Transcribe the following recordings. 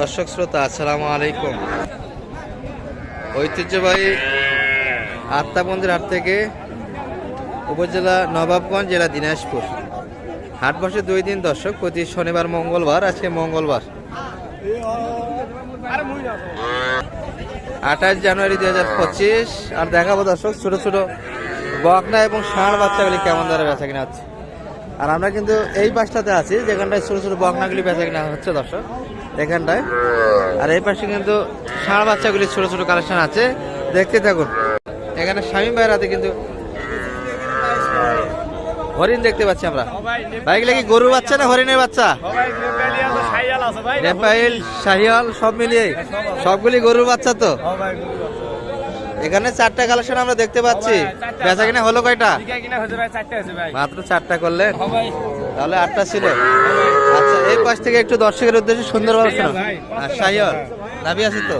দর্শক শ্রোতা, আসসালামু আলাইকুম। ঐতিহ্যবাহী আত্মাবন্দির হাট থেকে উপজেলা নবাবগঞ্জ, জেলা দিনাজপুর। হাট বসে দুই দিন দর্শক, প্রতি শনিবার, মঙ্গলবার, আজকে মঙ্গলবার। আঠাশ জানুয়ারি দুই হাজার পঁচিশ, আর দেখাবো দর্শক, ছোট ছোট বকনা এবং ষাঁড় বাচ্চাগুলি কেমন দরে বেচা কিনা হচ্ছে। আর আমরা কিন্তু এই পাশটাতে আছি, যেখানটায় ছোট ছোট বকনাগুলি বেচা কিনা হচ্ছে দর্শক। এখানটায়। আর এই পাশে কিন্তু ষাঁড় বাচ্চাগুলি ছোট ছোট কালেকশন আছে। দেখতে থাকুন। এখানে স্বামী ভাইয়ের হাতে কিন্তু হরিণ দেখতে পাচ্ছি আমরা। ভাইগুলো কি গরুর বাচ্চা না হরিণের বাচ্চা? নেপাইল শাহিয়াল সব মিলিয়ে। সবগুলি গরুর বাচ্চা তো? এখানে চারটা কালেকশন আমরা দেখতে পাচ্ছি। বেচা কিনা হলো কয়টা? মাত্র চারটা করলেন? তাহলে আটটা ছিল। এই পাশ থেকে একটু দর্শকের উদ্দেশ্যে সুন্দর ভাবে শোনো। আর শাহিয়াল নাবি আছে তো?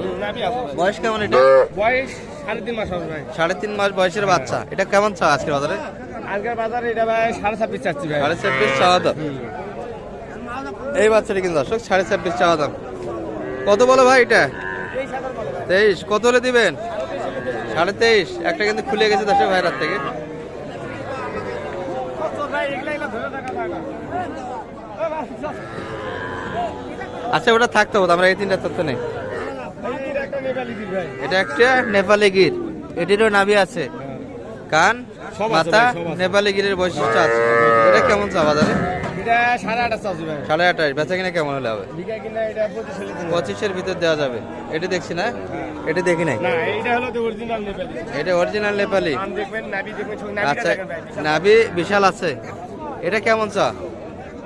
বয়স কেমন এটা? বয়স সাড়ে তিন মাস হবে সাড়ে তিন মাস বয়সের বাচ্চা। এটা কেমন চা আজকের বাজারে? আজকের বাজারে এটা ভাই সাড়ে ছাব্বিশ চাচ্ছি ভাই। সাড়ে ছাব্বিশ চাওয়া দাম। এই বাচ্চাটি কিন্তু দর্শক সাড়ে ছাব্বিশ চাওয়া দাম। কত বলো ভাই এটা? তেইশ। কত হলে দিবেন? সাড়ে তেইশ। একটা কিন্তু খুলে গেছে দর্শক ভাইরার থেকে। আচ্ছা ওটা থাকতে হবে আমরা এই তিনটা তথ্য নেই। এটা একটা নেপালি গির এটিরও নাভি আছে। কান মাথা। নেপালি গিরের বৈশিষ্ট্য আছে। এটা কেমন চা বাজারে? এটা সাড়ে আঠাশ বেচা কিনা কেমন হলে হবে। পঁচিশের ভিতর। দেওয়া যাবে। এটা দেখছি না? এটা দেখি নাই? এটা অরিজিনাল নেপালি। নাবি আচ্ছা বিশাল। নাভি বিশাল আছে। এটা কেমন চা?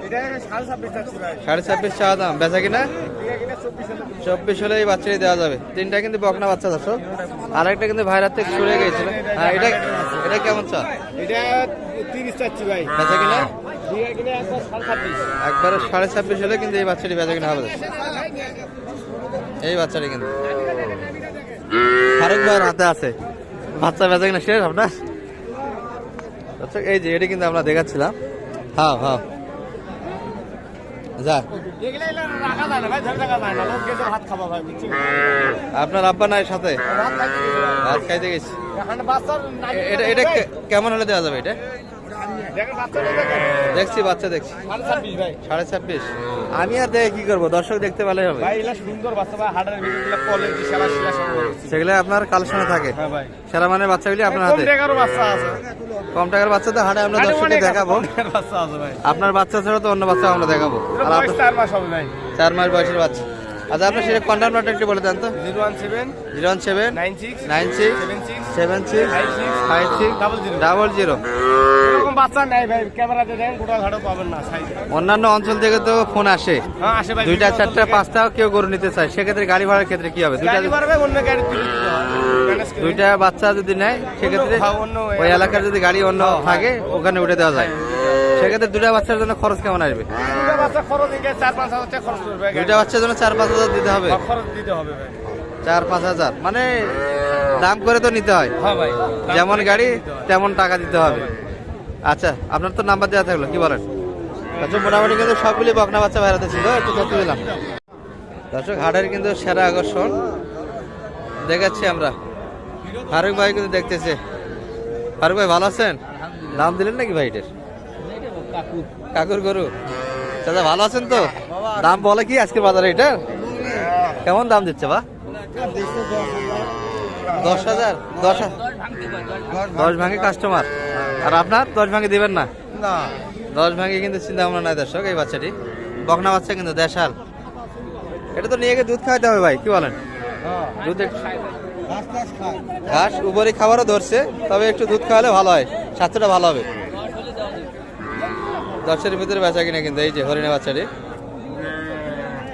সাড়ে ছাব্বিশ চাচ্ছি ভাই সাড়ে ছাব্বিশ চা দাম। বেচা কিনা? চব্বিশ হলে এই বাচ্চাটি দেওয়া যাবে। তিনটা কিন্তু বকনা বাচ্চা দর্শক। আর একটা কিন্তু ভাইরার থেকে সরে গিয়েছিল। হ্যাঁ এটা এটা কেমন চা? এটা তিরিশ চাচ্ছি ভাই। বেচা কিনা? একবার সাড়ে ছাব্বিশ। হলে কিন্তু এই বাচ্চাটি বেচা কিনা হবে। এই বাচ্চাটি কিন্তু। ফারুক ভাইয়ের হাতে আছে। বাচ্চা বেচা কিনা শেষ আপনার? আচ্ছা এই যে এটা কিন্তু আমরা দেখাচ্ছিলাম। হ্যাঁ হ্যাঁ। আপনার আব্বা নাই সাথে? ভাত খাইতে গেছে। এটা এটা কেমন হলে দেওয়া যাবে এটা? দেখছি বাচ্চা দেখছি। সাড়ে ছাব্বিশ। আমি আর দেখে কি করব? দর্শক দেখতে পেলে হবে। সেগুলো আপনার কালেকশনে থাকে। হ্যাঁ সেরা মানের বাচ্চাগুলি আপনার হাতে। বাচ্চা আছে। কম টাকার বাচ্চা তো হাটে আমরা দর্শককে দেখাবো। আপনার বাচ্চা ছাড়া তো অন্য বাচ্চা আমরা দেখাবো। চার মাস বয়সের বাচ্চা। আচ্ছা আপনার সেটা কন্ট্যাক্ট নাম্বারটা একটু বলে দেন তো। Zero one seven zero one seven nine six nine six seven six seven six five six five six double zero. Double zero. এরকম বাচ্চা নাই ভাই ক্যামেরাতে দেখেন গোটা ঘাটও পাবেন না সাইজে। অন্যান্য অঞ্চল থেকে তো ফোন আসে। হ্যাঁ আসে ভাই দুইটা চারটা পাঁচটাও কেউ গরু নিতে চায়। সেক্ষেত্রে গাড়ি ভাড়ার ক্ষেত্রে কি হবে? দুইটা গাড়ি পারবে অন্য গাড়ি তুলে দিতে হয় দুইটা বাচ্চা যদি নেয় সেক্ষেত্রে হ্যাঁ, অন্য ওই এলাকার যদি গাড়ি অন্য থাকে ওখানে উঠে দেওয়া যায়। সেক্ষেত্রে দুটা বাচ্চার জন্য খরচ কেমন আসবে? দুটা বাচ্চা খরচ চার পাঁচ হাজার খরচ করবে ভাই। বাচ্চার জন্য চার পাঁচ হাজার দিতে হবে। খরচ দিতে হবে ভাই। চার পাঁচ হাজার। মানে দাম করে তো নিতে হয়। হ্যাঁ যেমন গাড়ি তেমন টাকা দিতে হবে। আচ্ছা আপনার তো নাম্বার দেওয়া থাকল কি বলেন? আচ্ছা মোটামুটি কিন্তু সবগুলি বকনা বাচ্চা বাইরাতে ছিল একটু তথ্য দিলাম দর্শক হাটের কিন্তু সেরা আকর্ষণ। দেখাচ্ছি আমরা। ফারুক ভাই কিন্তু দেখতেছে। ফারুক ভাই ভালো আছেন? দাম দিলেন নাকি ভাই এটার? কাকুর গরু। দাদা ভালো আছেন তো? দাম বলে কি আজকে বাজারে এটা? কেমন দাম দিচ্ছে বা? দশ হাজার? দশ দশ ভাঙে কাস্টমার আর আপনার? দশ ভাঙে দিবেন না? দশ ভাঙে কিন্তু চিন্তা ভাবনা নাই দর্শক এই বাচ্চাটি। বকনা বাচ্চা কিন্তু দেশাল। এটা তো নিয়ে গিয়ে দুধ খাওয়াতে হবে ভাই কি বলেন? দুধ একটু- ঘাস উপরে খাবারও ধরছে তবে একটু দুধ খাওয়ালে ভালো হয় স্বাস্থ্যটা ভালো হবে। দশের ভিতরে বেচা কিনা কিন্তু এই যে হরিণা বাচ্চাটি।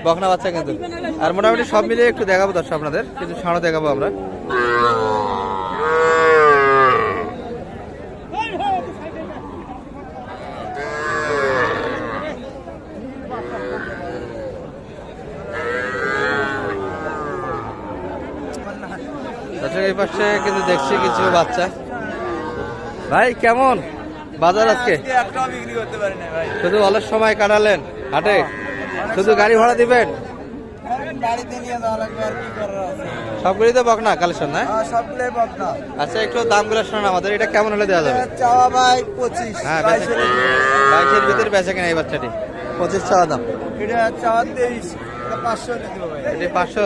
বকনা বাচ্চা কিন্তু। আর মোটামুটি সব মিলিয়ে একটু দেখাবো দর্শক আপনাদের কিছু সাঁড়ো দেখাবো আমরা দর্শক এই পাশে কিন্তু দেখছি কিছু বাচ্চা। ভাই কেমন? বাজার আজকে? শুধু অলস সময় কাটালেন হাটে? শুধু গাড়ি ভাড়া দিবেন? সবগুলি তো বকনা কালেকশন না? আর সবগুলোই বকনা। আচ্ছা একটু দামগুলো শোনান আমাদের। এটা কেমন হলে দেওয়া যাবে? চাওয়া ভাই পঁচিশ। হ্যাঁ বাইশের বাইশের ভিতরে বেচা কিনা এই বাচ্চাটি? পঁচিশ চাওয়া দাম। এটা চাওয়া তেইশ। এটা পাঁচশো? পাঁচশো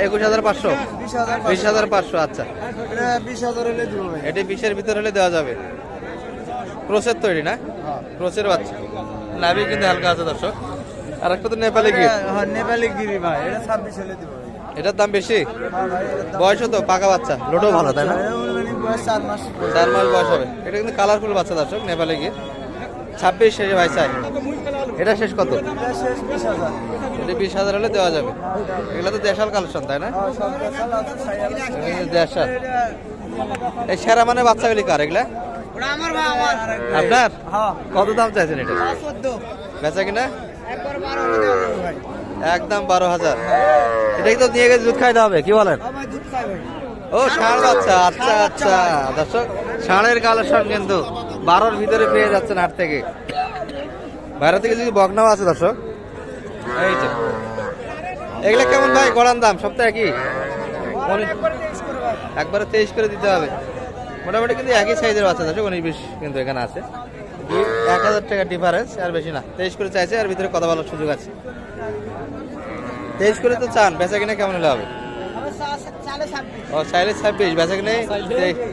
একুশ হাজার পাঁচশো? বিশ হাজার পাঁচশো। আচ্ছা। এটা বিশের ভিতরে হলে দেওয়া যাবে। ক্রোসের তৈরি না? হ্যাঁ। ক্রোসের বাচ্চা। নাভি কিন্তু হালকা আছে দর্শক। আর একটা তো নেপালে গিয়ে হ্যাঁ নেপালি গিরি ভাই। এটা ছাব্বিশ হলে দেবো ভাই। এটার দাম বেশি? হ্যাঁ ভাই এটার দাম- বয়স তো পাকা বাচ্চা। লোডও ভালো তাই না? চার মাস। বয়স হবে। এটা কিন্তু কালারফুল বাচ্চা দর্শক নেপালে গিয়ে ছাব্বিশ শেষে ভাই চাই এটা শেষ কত? এটা বিশ হাজার। এটা বিশ হাজার হলে দেওয়া যাবে। এগুলো তো দেশাল কালেকশন তাই না? হ্যাঁ, দেশাল এই সেরা মানে বাচ্চাগুলি কার এগুলা? আমার ভাই আমার। আপনার? হ্যাঁ। কত দাম চাইছেন এটা? বেচা কিনা? একবার বারো হলে দেবো ভাই। একদম বারো হাজার। এটা কি তো নিয়ে গেছে দুধ খাইতে হবে কি বলেন? ও ষাঁড় বাচ্চা আচ্ছা আচ্ছা। দর্শক ষাঁড়ের কালেকশন কিন্তু বারোর ভিতরে পেয়ে যাচ্ছেন হাট থেকে। বাইরে থেকে যদি বকনাও আছে দর্শক। এই যে। এগুলা কেমন ভাই গড়ান দাম? সপ্তাহে উনি- একবারে তেইশ করে দিতে হবে। মোটামুটি কিন্তু একই সাইজের বাচ্চা দর্শক উনিশ বিশ কিন্তু এখানে আছে। এক হাজার টাকা ডিফারেন্স আর বেশি না। তেইশ করে চাইছে আর ভিতরে কথা বলার সুযোগ আছে। তেইশ করে তো চান বেচা কিনে কেমন হলে হবে? ও চাইলে ছাব্বিশ বেচা কিনে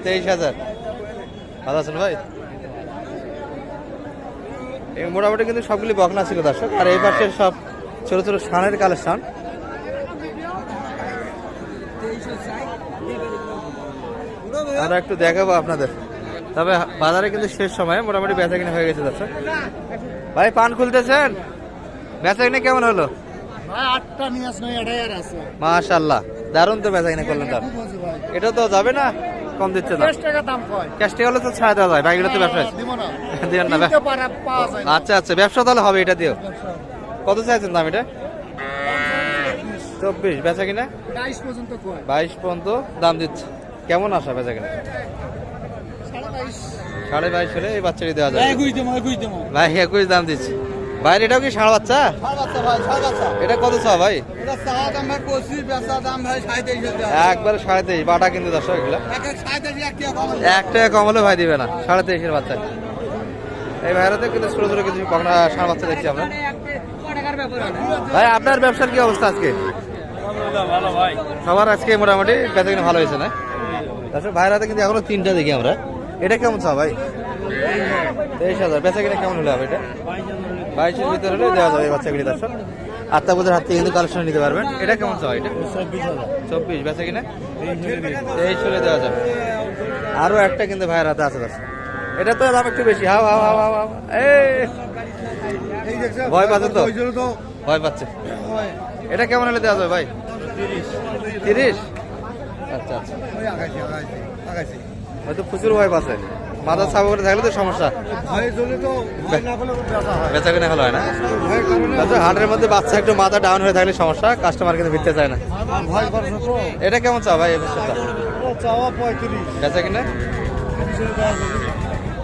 তেইশ হাজার। ভালো আছেন ভাই? মোটামুটি কিন্তু সবগুলি বকনা ছিল দর্শক। আর এই পাশের সব ছোট ছোট সানের কালেকশন। আমরা একটু দেখাবো আপনাদের। তবে বাজারে কিন্তু শেষ সময় মোটামুটি বেচা কিনে হয়ে গেছে দর্শক। ভাই পান খুলতেছেন? বেচা কিনে কেমন হলো? আর মাশাল্লাহ দারুণ তো বেচা কিনে করলেন তার এটা তো যাবে না? কম দিচ্ছে না দশ টাকা দাম কয়? ক্যাশটি হলে তো ছাড়া দেওয়া যায় বাইকগুলো তো ব্যবসা আছে। দিব না দিবেন না যায় আচ্ছা আচ্ছা ব্যবসা তাহলে হবে এটা দিও। কত চাইছেন দাম এটা? চব্বিশ বেচা কিনা? বাইশ পর্যন্ত দাম দিচ্ছে। কেমন আসা বেচা কিনা? সাড়ে বাইশ। সাড়ে বাইশ হলে এই বাচ্চাটি দেওয়া একুশ ভাই একুশ দাম দিচ্ছে। বাইরে এটাও কি ষাঁড় বাচ্চা? সাড়ে বাচ্চা ভাই সাড়ে বাচ্চা। এটা কত চা ভাই? ভাই ভাই একবারে সাড়ে তেইশ বাটা কিন্তু দর্শক এগুলো। এক টাকা কম হলে। ভাই দিবে না সাড়ে তেইশের বাচ্চা। এই ভাইরাতে কিন্তু ছোট ছোট কিছু কখনো ষাঁড় বাচ্চা দেখছি আমরা। ভাই আপনার ব্যবসার কি অবস্থা আজকে? সবার আজকে মোটামুটি বেচা কিনা ভালো হয়েছে না? তারপর ভাইরাতে কিন্তু এখনও তিনটা দেখি আমরা। এটা কেমন চা ভাই? তেইশ হাজার বেচা কিনা কেমন হলে হবে এটা? বাইশের ভিতরে হলে দেওয়া যাবে বাচ্চাগুলি দর্শক আটটা বোধের হাত থেকে কিন্তু কালেকশন নিতে পারবেন। এটা কেমন চা এটা? চব্বিশ, বেচা কিনা? তেইশ হলে দেওয়া যাবে। আরও একটা কিন্তু ভাইয়ের হাতে আছে দর্শক এটা তো দাম একটু বেশি। হাও হাও হাও হাও ভয় পাচ্ছে তো? ভয় পাচ্ছে। এটা কেমন হলে দেওয়া যাবে ভাই? তিরিশ। আচ্ছা আচ্ছা। হয়তো প্রচুর ভয় পাচ্ছে। মাথা সাফা করে থাকলে তো সমস্যা। বেচা কিনা ভালো হয়। না? আচ্ছা হাটের মধ্যে বাচ্চা একটু মাথা ডাউন হয়ে থাকলে সমস্যা কাস্টমার কিন্তু ভিড়তে চায় না। এটা কেমন চা ভাই বেচা কিনা হলে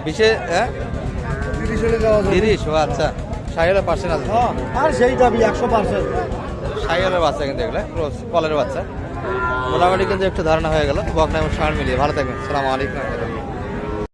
বিশে হ্যাঁ? তিরিশ হলে ও আচ্ছা। সাইকেলের পার্সেন্ট আছে আর সেই দাবি একশো পার্সেন্ট। সাইকেলের বাচ্চা কিন্তু এগুলো কলের বাচ্চা। মোটামুটি কিন্তু একটু ধারণা হয়ে গেল। বকনা এবং ষাঁড় মিলিয়ে ভালো থাকবেন। সালাম আলাইকুম।